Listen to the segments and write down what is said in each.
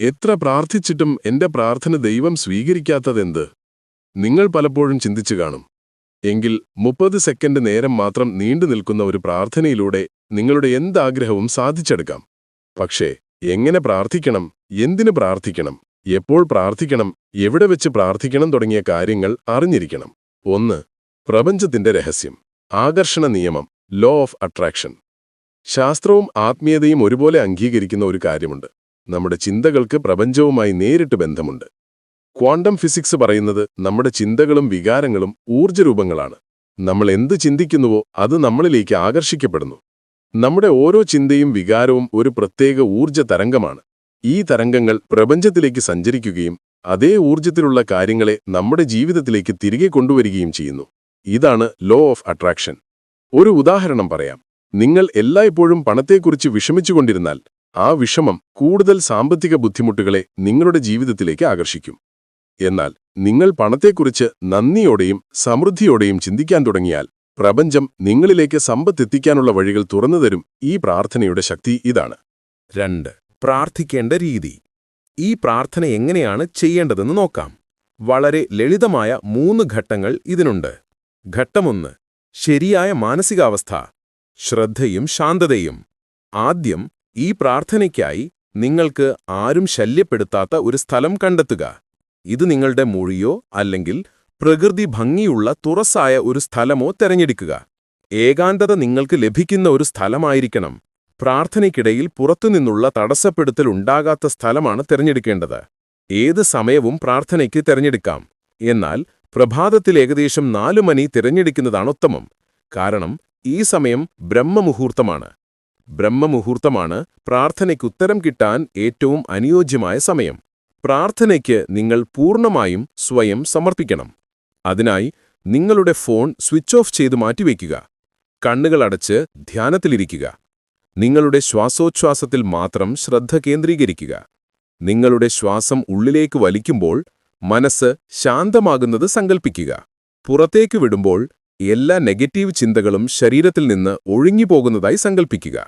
എത്ര പ്രാർത്ഥിച്ചിട്ടും എന്റെ പ്രാർത്ഥന ദൈവം സ്വീകരിക്കാത്തതെന്ത്? നിങ്ങൾ പലപ്പോഴും ചിന്തിച്ചു കാണും. എങ്കിൽ മുപ്പത് സെക്കൻഡ് നേരം മാത്രം നീണ്ടു നിൽക്കുന്ന ഒരു പ്രാർത്ഥനയിലൂടെ നിങ്ങളുടെ എന്താഗ്രഹവും സാധിച്ചെടുക്കാം. പക്ഷേ എങ്ങനെ പ്രാർത്ഥിക്കണം എന്തിനു പ്രാർത്ഥിക്കണം എപ്പോൾ പ്രാർത്ഥിക്കണം എവിടെ വെച്ച് പ്രാർത്ഥിക്കണം തുടങ്ങിയ കാര്യങ്ങൾ അറിഞ്ഞിരിക്കണം. ഒന്ന് പ്രപഞ്ചത്തിന്റെ രഹസ്യം. ആകർഷണ നിയമം ലോ ഓഫ് അട്രാക്ഷൻ ശാസ്ത്രവും ആത്മീയതയും ഒരുപോലെ അംഗീകരിക്കുന്ന ഒരു കാര്യമുണ്ട്. നമ്മുടെ ചിന്തകൾക്ക് പ്രപഞ്ചവുമായി നേരിട്ട് ബന്ധമുണ്ട്. ക്വാണ്ടം ഫിസിക്സ് പറയുന്നത് നമ്മുടെ ചിന്തകളും വികാരങ്ങളും ഊർജരൂപങ്ങളാണ്. നമ്മൾ എന്ത് ചിന്തിക്കുന്നുവോ അത് നമ്മളിലേക്ക് ആകർഷിക്കപ്പെടുന്നു. നമ്മുടെ ഓരോ ചിന്തയും വികാരവും ഒരു പ്രത്യേക ഊർജ തരംഗമാണ്. ഈ തരംഗങ്ങൾ പ്രപഞ്ചത്തിലേക്ക് സഞ്ചരിക്കുകയും അതേ ഊർജത്തിലുള്ള കാര്യങ്ങളെ നമ്മുടെ ജീവിതത്തിലേക്ക് തിരികെ കൊണ്ടുവരികയും ചെയ്യുന്നു. ഇതാണ് ലോ ഓഫ് അട്രാക്ഷൻ ഒരു ഉദാഹരണം പറയാം. നിങ്ങൾ എല്ലായ്പ്പോഴും പണത്തെക്കുറിച്ച് വിഷമിച്ചുകൊണ്ടിരുന്നാൽ ആ വിഷമം കൂടുതൽ സാമ്പത്തിക ബുദ്ധിമുട്ടുകളെ നിങ്ങളുടെ ജീവിതത്തിലേക്ക് ആകർഷിക്കും. എന്നാൽ നിങ്ങൾ പണത്തെക്കുറിച്ച് നന്ദിയോടെയും സമൃദ്ധിയോടെയും ചിന്തിക്കാൻ തുടങ്ങിയാൽ പ്രപഞ്ചം നിങ്ങളിലേക്ക് സമ്പത്തെത്തിക്കാനുള്ള വഴികൾ തുറന്നുതരും ഈ പ്രാർത്ഥനയുടെ ശക്തി ഇതാണ്. രണ്ട്. പ്രാർത്ഥിക്കേണ്ട രീതി. ഈ പ്രാർത്ഥന എങ്ങനെയാണ് ചെയ്യേണ്ടതെന്ന് നോക്കാം. വളരെ ലളിതമായ മൂന്ന് ഘട്ടങ്ങൾ ഇതിനുണ്ട്. ഘട്ടമൊന്ന്. ശരിയായ മാനസികാവസ്ഥ. ശ്രദ്ധയും ശാന്തതയും. ആദ്യം ഈ പ്രാർത്ഥനയ്ക്കായി നിങ്ങൾക്ക് ആരും ശല്യപ്പെടുത്താത്ത ഒരു സ്ഥലം കണ്ടെത്തുക. ഇത് നിങ്ങളുടെ മൊഴിയോ അല്ലെങ്കിൽ പ്രകൃതി ഭംഗിയുള്ള തുറസായ ഒരു സ്ഥലമോ തെരഞ്ഞെടുക്കുക. ഏകാന്തത നിങ്ങൾക്ക് ലഭിക്കുന്ന ഒരു സ്ഥലമായിരിക്കണം. പ്രാർത്ഥനയ്ക്കിടയിൽ പുറത്തുനിന്നുള്ള തടസ്സപ്പെടുത്തൽ ഉണ്ടാകാത്ത സ്ഥലമാണ് തിരഞ്ഞെടുക്കേണ്ടത്. ഏത് സമയവും പ്രാർത്ഥനയ്ക്ക് തിരഞ്ഞെടുക്കാം. എന്നാൽ പ്രഭാതത്തിൽ ഏകദേശം നാലു മണി തിരഞ്ഞെടുക്കുന്നതാണ് ഉത്തമം. കാരണം ഈ സമയം ബ്രഹ്മമുഹൂർത്തമാണ്. ബ്രഹ്മമുഹൂർത്തമാണ് പ്രാർത്ഥനയ്ക്കുത്തരം കിട്ടാൻ ഏറ്റവും അനുയോജ്യമായ സമയം. പ്രാർത്ഥനയ്ക്ക് നിങ്ങൾ പൂർണമായും സ്വയം സമർപ്പിക്കണം. അതിനായി നിങ്ങളുടെ ഫോൺ സ്വിച്ച് ഓഫ് ചെയ്ത് മാറ്റിവെക്കുക. കണ്ണുകളടച്ച് ധ്യാനത്തിലിരിക്കുക. നിങ്ങളുടെ ശ്വാസോച്ഛ്വാസത്തിൽ മാത്രം ശ്രദ്ധ കേന്ദ്രീകരിക്കുക. നിങ്ങളുടെ ശ്വാസം ഉള്ളിലേക്ക് വലിക്കുമ്പോൾ മനസ്സ് ശാന്തമാകുന്നത് സങ്കൽപ്പിക്കുക. പുറത്തേക്ക് വിടുമ്പോൾ എല്ലാ നെഗറ്റീവ് ചിന്തകളും ശരീരത്തിൽ നിന്ന് ഒഴുങ്ങിപ്പോകുന്നതായി സങ്കൽപ്പിക്കുക.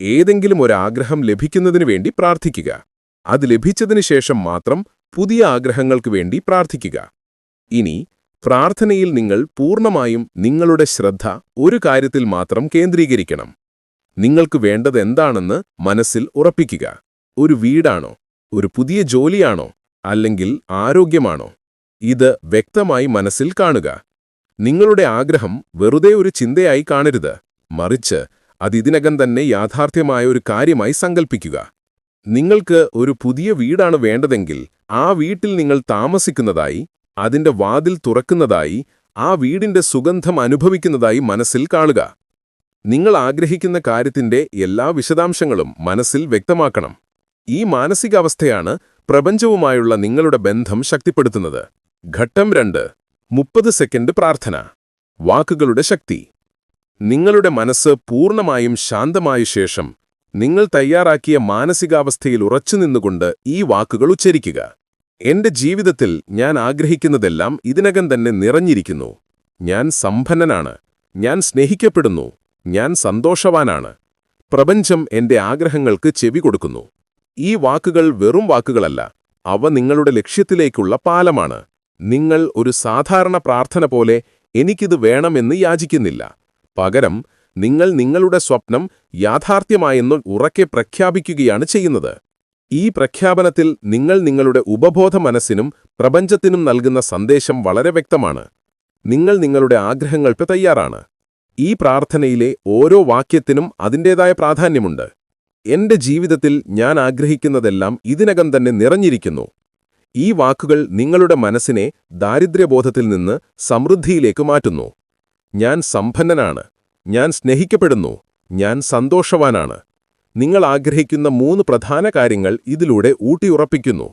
ഏതെങ്കിലും ഒരാഗ്രഹം ലഭിക്കുന്നതിനു വേണ്ടി പ്രാർത്ഥിക്കുക. അത് ലഭിച്ചതിനു ശേഷം മാത്രം പുതിയ ആഗ്രഹങ്ങൾക്ക് വേണ്ടി പ്രാർത്ഥിക്കുക. ഇനി പ്രാർത്ഥനയിൽ നിങ്ങൾ പൂർണമായും നിങ്ങളുടെ ശ്രദ്ധ ഒരു കാര്യത്തിൽ മാത്രം കേന്ദ്രീകരിക്കണം. നിങ്ങൾക്ക് വേണ്ടത് എന്താണെന്ന് മനസ്സിൽ ഉറപ്പിക്കുക. ഒരു വീടാണോ? ഒരു പുതിയ ജോലിയാണോ? അല്ലെങ്കിൽ ആരോഗ്യമാണോ? ഇത് വ്യക്തമായി മനസ്സിൽ കാണുക. നിങ്ങളുടെ ആഗ്രഹം വെറുതെ ഒരു ചിന്തയായി കാണരുത്. മറിച്ച് അതിതിനകം തന്നെ യാഥാർത്ഥ്യമായ ഒരു കാര്യമായി സങ്കൽപ്പിക്കുക. നിങ്ങൾക്ക് ഒരു പുതിയ വീടാണ് വേണ്ടതെങ്കിൽ ആ വീട്ടിൽ നിങ്ങൾ താമസിക്കുന്നതായി അതിന്റെ വാതിൽ തുറക്കുന്നതായി ആ വീടിന്റെ സുഗന്ധം അനുഭവിക്കുന്നതായി മനസ്സിൽ കാണുക. നിങ്ങൾ ആഗ്രഹിക്കുന്ന കാര്യത്തിന്റെ എല്ലാ വിശദാംശങ്ങളും മനസ്സിൽ വ്യക്തമാക്കണം. ഈ മാനസികാവസ്ഥയാണ് പ്രപഞ്ചവുമായുള്ള നിങ്ങളുടെ ബന്ധം ശക്തിപ്പെടുത്തുന്നത്. ഘട്ടം രണ്ട് മുപ്പത് സെക്കൻഡ് പ്രാർത്ഥന. വാക്കുകളുടെ ശക്തി. നിങ്ങളുടെ മനസ്സ് പൂർണമായും ശാന്തമായ ശേഷം നിങ്ങൾ തയ്യാറാക്കിയ മാനസികാവസ്ഥയിൽ ഉറച്ചുനിന്നുകൊണ്ട് ഈ വാക്കുകൾ ഉച്ചരിക്കുക. എന്റെ ജീവിതത്തിൽ ഞാൻ ആഗ്രഹിക്കുന്നതെല്ലാം ഇതിനകം തന്നെ നിറഞ്ഞിരിക്കുന്നു. ഞാൻ സമ്പന്നനാണ്. ഞാൻ സ്നേഹിക്കപ്പെടുന്നു. ഞാൻ സന്തോഷവാനാണ്. പ്രപഞ്ചം എന്റെ ആഗ്രഹങ്ങൾക്ക് ചെവി കൊടുക്കുന്നു. ഈ വാക്കുകൾ വെറും വാക്കുകളല്ല. അവ നിങ്ങളുടെ ലക്ഷ്യത്തിലേക്കുള്ള പാലമാണ്. നിങ്ങൾ ഒരു സാധാരണ പ്രാർത്ഥന പോലെ എനിക്കിത് വേണമെന്ന് യാചിക്കുന്നില്ല. പകരം നിങ്ങൾ നിങ്ങളുടെ സ്വപ്നം യാഥാർത്ഥ്യമായെന്ന് ഉറക്കെ പ്രഖ്യാപിക്കുകയാണ് ചെയ്യുന്നത്. ഈ പ്രഖ്യാപനത്തിൽ നിങ്ങൾ നിങ്ങളുടെ ഉപബോധ മനസ്സിനും പ്രപഞ്ചത്തിനും നൽകുന്ന സന്ദേശം വളരെ വ്യക്തമാണ്. നിങ്ങൾ നിങ്ങളുടെ ആഗ്രഹങ്ങൾക്ക് തയ്യാറാണ്. ഈ പ്രാർത്ഥനയിലെ ഓരോ വാക്യത്തിനും അതിന്റേതായ പ്രാധാന്യമുണ്ട്. എന്റെ ജീവിതത്തിൽ ഞാൻ ആഗ്രഹിക്കുന്നതെല്ലാം ഇതിനകം തന്നെ നിറഞ്ഞിരിക്കുന്നു. ഈ വാക്കുകൾ നിങ്ങളുടെ മനസ്സിനെ ദാരിദ്ര്യബോധത്തിൽ നിന്ന് സമൃദ്ധിയിലേക്ക് മാറ്റുന്നു. ഞാൻ സമ്പന്നനാണ്. ഞാൻ സ്നേഹിക്കപ്പെടുന്നു. ഞാൻ സന്തോഷവാനാണ്. നിങ്ങൾ ആഗ്രഹിക്കുന്ന മൂന്ന് പ്രധാന കാര്യങ്ങൾ ഇതിലൂടെ ഊട്ടിയുറപ്പിക്കുന്നു.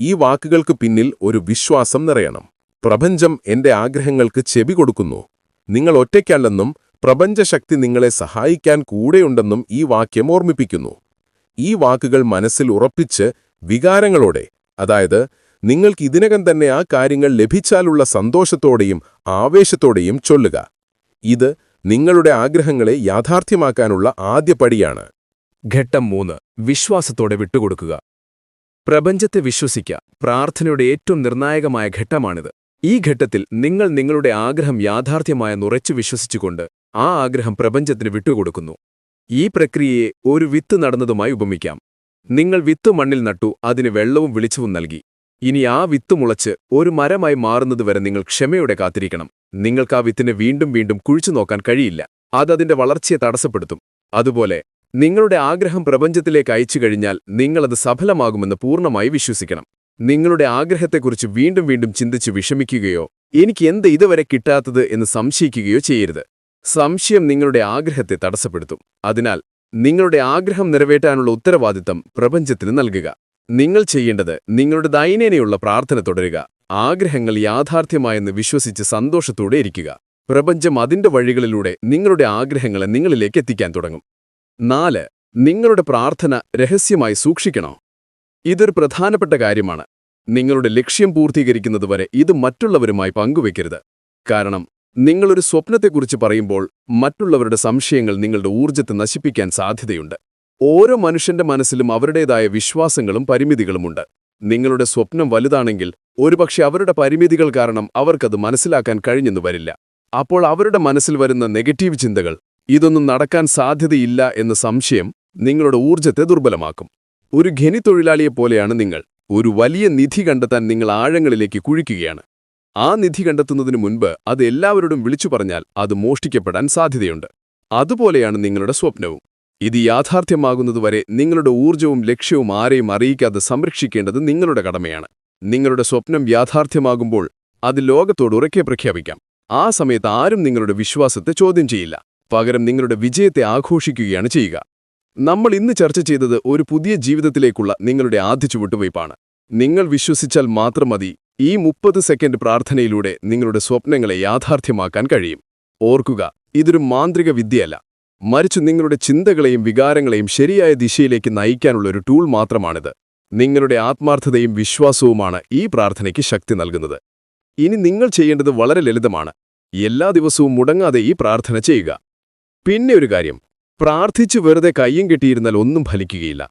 ഈ വാക്കുകൾക്ക് പിന്നിൽ ഒരു വിശ്വാസം നിറയണം. പ്രപഞ്ചം എന്റെ ആഗ്രഹങ്ങൾക്ക് ചെവി കൊടുക്കുന്നു. നിങ്ങൾ ഒറ്റയ്ക്കല്ലെന്നും പ്രപഞ്ചശക്തി നിങ്ങളെ സഹായിക്കാൻ കൂടെയുണ്ടെന്നും ഈ വാക്യം ഓർമ്മിപ്പിക്കുന്നു. ഈ വാക്കുകൾ മനസ്സിൽ ഉറപ്പിച്ച് വികാരങ്ങളോടെ അതായത് നിങ്ങൾക്ക് ഇതിനകം തന്നെ ആ കാര്യങ്ങൾ ലഭിച്ചാലുള്ള സന്തോഷത്തോടെയും ആവേശത്തോടെയും ചൊല്ലുക. ഇത് നിങ്ങളുടെ ആഗ്രഹങ്ങളെ യാഥാർത്ഥ്യമാക്കാനുള്ള ആദ്യ പടിയാണ്. ഘട്ടം മൂന്ന്. വിശ്വാസത്തോടെ വിട്ടുകൊടുക്കുക. പ്രപഞ്ചത്തെ വിശ്വസിക്കുക. പ്രാർത്ഥനയുടെ ഏറ്റവും നിർണായകമായ ഘട്ടമാണിത്. ഈ ഘട്ടത്തിൽ നിങ്ങൾ നിങ്ങളുടെ ആഗ്രഹം യാഥാർത്ഥ്യമായ നുറച്ചു വിശ്വസിച്ചുകൊണ്ട് ആ ആഗ്രഹം പ്രപഞ്ചത്തിന് വിട്ടുകൊടുക്കുന്നു. ഈ പ്രക്രിയയെ ഒരു വിത്ത് നടന്നതുമായി ഉപമിക്കാം. നിങ്ങൾ വിത്ത് മണ്ണിൽ നട്ടു അതിന് വെള്ളവും വിളിച്ചവും നൽകി. ഇനി ആ വിത്ത് മുളച്ച് ഒരു മരമായി മാറുന്നതുവരെ നിങ്ങൾ ക്ഷമയോടെ കാത്തിരിക്കണം. നിങ്ങൾക്ക് ആ വിത്തിനെ വീണ്ടും വീണ്ടും കുഴിച്ചു നോക്കാൻ കഴിയില്ല. അതതിന്റെ വളർച്ചയെ തടസ്സപ്പെടുത്തും. അതുപോലെ നിങ്ങളുടെ ആഗ്രഹം പ്രപഞ്ചത്തിലേക്ക് അയച്ചു കഴിഞ്ഞാൽ നിങ്ങളത് സഫലമാകുമെന്ന് പൂർണമായി വിശ്വസിക്കണം. നിങ്ങളുടെ ആഗ്രഹത്തെക്കുറിച്ച് വീണ്ടും വീണ്ടും ചിന്തിച്ച് വിഷമിക്കുകയോ എനിക്ക് എന്ത് ഇതുവരെ കിട്ടാത്തത് എന്ന് സംശയിക്കുകയോ ചെയ്യരുത്. സംശയം നിങ്ങളുടെ ആഗ്രഹത്തെ തടസ്സപ്പെടുത്തും. അതിനാൽ നിങ്ങളുടെ ആഗ്രഹം നിറവേറ്റാനുള്ള ഉത്തരവാദിത്തം പ്രപഞ്ചത്തിന് നൽകുക. നിങ്ങൾ ചെയ്യേണ്ടത് നിങ്ങളുടെ ദൈനേനയുള്ള പ്രാർത്ഥന തുടരുക. ആഗ്രഹങ്ങൾ യാഥാർത്ഥ്യമായെന്ന് വിശ്വസിച്ച് സന്തോഷത്തോടെ ഇരിക്കുക. പ്രപഞ്ചം അതിന്റെ വഴികളിലൂടെ നിങ്ങളുടെ ആഗ്രഹങ്ങളെ നിങ്ങളിലേക്ക് എത്തിക്കാൻ തുടങ്ങും. നാല് നിങ്ങളുടെ പ്രാർത്ഥന രഹസ്യമായി സൂക്ഷിക്കണോ? ഇതൊരു പ്രധാനപ്പെട്ട കാര്യമാണ്. നിങ്ങളുടെ ലക്ഷ്യം പൂർത്തീകരിക്കുന്നതുവരെ ഇത് മറ്റുള്ളവരുമായി പങ്കുവെക്കരുത്. കാരണം നിങ്ങളൊരു സ്വപ്നത്തെക്കുറിച്ച് പറയുമ്പോൾ മറ്റുള്ളവരുടെ സംശയങ്ങൾ നിങ്ങളുടെ ഊർജത്തെ നശിപ്പിക്കാൻ സാധ്യതയുണ്ട്. ഓരോ മനുഷ്യന്റെ മനസ്സിലും അവരുടേതായ വിശ്വാസങ്ങളും പരിമിതികളുമുണ്ട്. നിങ്ങളുടെ സ്വപ്നം വലുതാണെങ്കിൽ ഒരുപക്ഷെ അവരുടെ പരിമിതികൾ കാരണം അവർക്കത് മനസ്സിലാക്കാൻ കഴിഞ്ഞെന്നു വരില്ല. അപ്പോൾ അവരുടെ മനസ്സിൽ വരുന്ന നെഗറ്റീവ് ചിന്തകൾ ഇതൊന്നും നടക്കാൻ സാധ്യതയില്ല എന്ന സംശയം നിങ്ങളുടെ ഊർജത്തെ ദുർബലമാക്കും. ഒരു ഖനിത്തൊഴിലാളിയെപ്പോലെയാണ് നിങ്ങൾ. ഒരു വലിയ നിധി കണ്ടെത്താൻ നിങ്ങൾ ആഴങ്ങളിലേക്ക് കുഴിക്കുകയാണ്. ആ നിധി കണ്ടെത്തുന്നതിനു മുൻപ് അത് എല്ലാവരോടും വിളിച്ചു പറഞ്ഞാൽ അത് മോഷ്ടിക്കപ്പെടാൻ സാധ്യതയുണ്ട്. അതുപോലെയാണ് നിങ്ങളുടെ സ്വപ്നവും. ഇത് യാഥാർത്ഥ്യമാകുന്നതുവരെ നിങ്ങളുടെ ഊർജവും ലക്ഷ്യവും ആരെയും അറിയിക്കാതെ സംരക്ഷിക്കേണ്ടത് നിങ്ങളുടെ കടമയാണ്. നിങ്ങളുടെ സ്വപ്നം യാഥാർത്ഥ്യമാകുമ്പോൾ അത് ലോകത്തോട് ഉറക്കെ പ്രഖ്യാപിക്കാം. ആ സമയത്ത് ആരും നിങ്ങളുടെ വിശ്വാസത്തെ ചോദ്യം ചെയ്യില്ല. പകരം നിങ്ങളുടെ വിജയത്തെ ആഘോഷിക്കുകയാണ് ചെയ്യുക. നമ്മൾ ഇന്ന് ചർച്ച ചെയ്തത് ഒരു പുതിയ ജീവിതത്തിലേക്കുള്ള നിങ്ങളുടെ ആദ്യ ചുവട്ടുവയ്പ്പാണ്. നിങ്ങൾ വിശ്വസിച്ചാൽ മാത്രം മതി ഈ മുപ്പത് സെക്കൻഡ് പ്രാർത്ഥനയിലൂടെ നിങ്ങളുടെ സ്വപ്നങ്ങളെ യാഥാർത്ഥ്യമാക്കാൻ കഴിയും. ഓർക്കുക ഇതൊരു മാന്ത്രിക വിദ്യയല്ല. മറിച്ച് നിങ്ങളുടെ ചിന്തകളെയും വികാരങ്ങളെയും ശരിയായ ദിശയിലേക്ക് നയിക്കാനുള്ള ഒരു ടൂൾ മാത്രമാണിത്. നിങ്ങളുടെ ആത്മാർത്ഥതയും വിശ്വാസവുമാണ് ഈ പ്രാർത്ഥനയ്ക്ക് ശക്തി നൽകുന്നത്. ഇനി നിങ്ങൾ ചെയ്യേണ്ടത് വളരെ ലളിതമാണ്. എല്ലാ ദിവസവും മുടങ്ങാതെ ഈ പ്രാർത്ഥന ചെയ്യുക. പിന്നെ ഒരു കാര്യം. പ്രാർത്ഥിച്ചു വെറുതെ കയ്യും കെട്ടിയിരുന്നാൽ ഒന്നും ഫലിക്കുകയില്ല.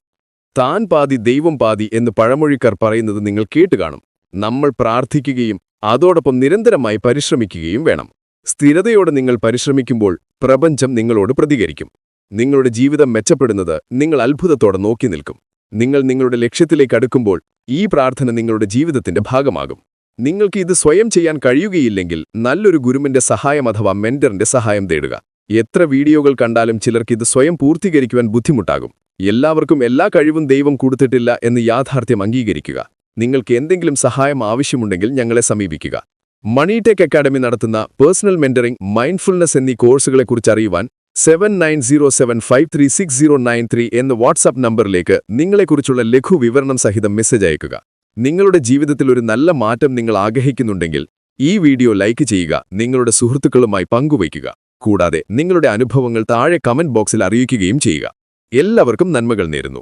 താൻ പാതി ദൈവം പാതി എന്ന് പഴമൊഴിക്കാർ പറയുന്നത് നിങ്ങൾ കേട്ടുകാണും നമ്മൾ പ്രാർത്ഥിക്കുകയും അതോടൊപ്പം നിരന്തരമായി പരിശ്രമിക്കുകയും വേണം. സ്ഥിരതയോടെ നിങ്ങൾ പരിശ്രമിക്കുമ്പോൾ പ്രപഞ്ചം നിങ്ങളോട് പ്രതികരിക്കും. നിങ്ങളുടെ ജീവിതം മെച്ചപ്പെടുന്നത് നിങ്ങൾ അത്ഭുതത്തോടെ നോക്കി നിൽക്കും. നിങ്ങൾ നിങ്ങളുടെ ലക്ഷ്യത്തിലേക്ക് അടുക്കുമ്പോൾ ഈ പ്രാർത്ഥന നിങ്ങളുടെ ജീവിതത്തിന്റെ ഭാഗമാകും. നിങ്ങൾക്ക് ഇത് സ്വയം ചെയ്യാൻ കഴിയുകയില്ലെങ്കിൽ നല്ലൊരു ഗുരുവിന്റെ സഹായം അഥവാ മെന്ററിന്റെ സഹായം തേടുക. എത്ര വീഡിയോകൾ കണ്ടാലും ചിലർക്ക് ഇത് സ്വയം പൂർത്തീകരിക്കുവാൻ ബുദ്ധിമുട്ടാകും. എല്ലാവർക്കും എല്ലാ കഴിവും ദൈവം കൊടുത്തിട്ടില്ല എന്ന് യാഥാർത്ഥ്യം അംഗീകരിക്കുക. നിങ്ങൾക്ക് എന്തെങ്കിലും സഹായം ആവശ്യമുണ്ടെങ്കിൽ ഞങ്ങളെ സമീപിക്കുക. മണിടെക് അക്കാഡമി നടത്തുന്ന പേഴ്സണൽ മെന്ററിംഗ് മൈൻഡ്ഫുൾനെസ് എന്നീ കോഴ്സുകളെക്കുറിച്ച് അറിയുവാൻ seven nine zero seven five three six zero nine three എന്ന വാട്സാപ്പ് നമ്പറിലേക്ക് നിങ്ങളെക്കുറിച്ചുള്ള ലഘു വിവരണം സഹിതം മെസ്സേജ് അയക്കുക. നിങ്ങളുടെ ജീവിതത്തിൽ ഒരു നല്ല മാറ്റം നിങ്ങൾ ആഗ്രഹിക്കുന്നുണ്ടെങ്കിൽ ഈ വീഡിയോ ലൈക്ക് ചെയ്യുക നിങ്ങളുടെ സുഹൃത്തുക്കളുമായി പങ്കുവയ്ക്കുക. കൂടാതെ നിങ്ങളുടെ അനുഭവങ്ങൾ താഴെ കമന്റ് ബോക്സിൽ അറിയിക്കുകയും ചെയ്യുക. എല്ലാവർക്കും നന്മകൾ നേരുന്നു.